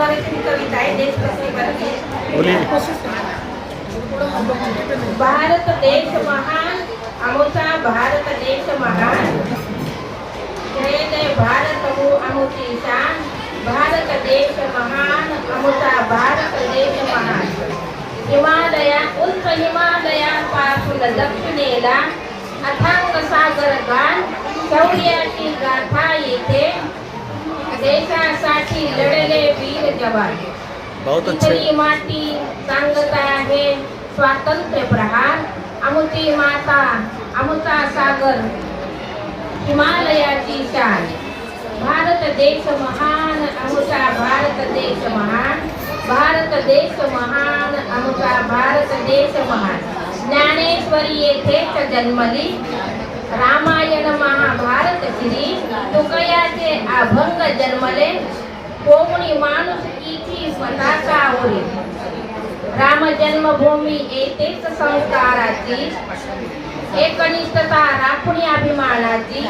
कविता आहे भारत देश महान आमचा भारत देश महान. जय जय भारत हो आमची शान. भारत देश महान आमचा भारत देश महान. हिमालया उंच हिमालयापासून दक्षिणेला अथांग सागर गान. शौर्याची गाथा येथे देशासाठी लढले वीर जवान. बहुत अच्छे. माती सांगत आहे. स्वातंत्र्य प्रहार. अमुची माता अमुचा सागर. हिमालयाची शान. भारत देश महान अमुचा भारत देश महान. भारत देश महान अमुचा भारत देश महान. ज्ञानेश्वरी येथेच जन्मली. रामायण महाभारत श्री तुकयाचे अभंग जन्मले. कोमणी माणूस इची पताका उरी राम जन्मभूमी येतेच संस्काराची. एकनिष्ठता राखुणी अभिमानाची.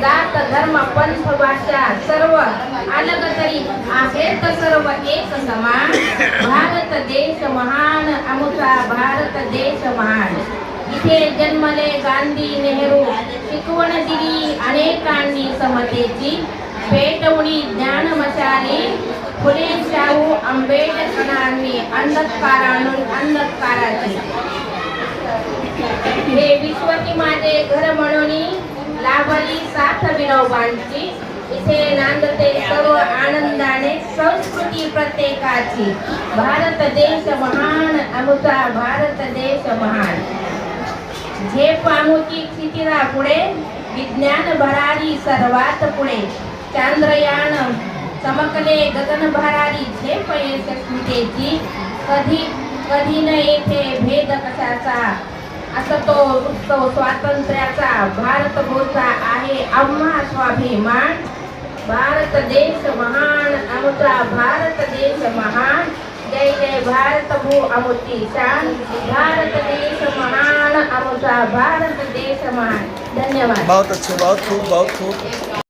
जात धर्म पंथ भाषा सर्व अलग तरी आहेत सर्व एक समान. भारत देश महान अमुचा भारत देश महान. इथे जन्मले गांधी नेहरू शिकवण दिली अनेकांनी समतेची पेटवणी ज्ञान मशाली फुले शाहू आंबेडकरांनी अंधकारानून अंधकाराची. हे विश्वची माझे घर म्हणून लाभली साथ विनोबांची. इथे नांदते सर्व आनंदाने संस्कृती प्रत्येकाची. भारत देश महान अमृता भारत देश महान. झेप आमुची क्षितिरा पुढे विज्ञान भरारी सर्वात पुढे चांद्रयान चमकले गगन भरारी झेप यशस्वितेची कधी कधी न येथे भेद कशाचा असं तो उत्सव स्वातंत्र्याचा भारत भोचा आहे आम्हा स्वाभिमान भारत देश महान आमचा भारत देश महान जय जय भारत भू अमुची शान भारत देश महान आमचा भारत देश महान धन्यवाद बहुत अच्छे बहुत खूब बहुत खूब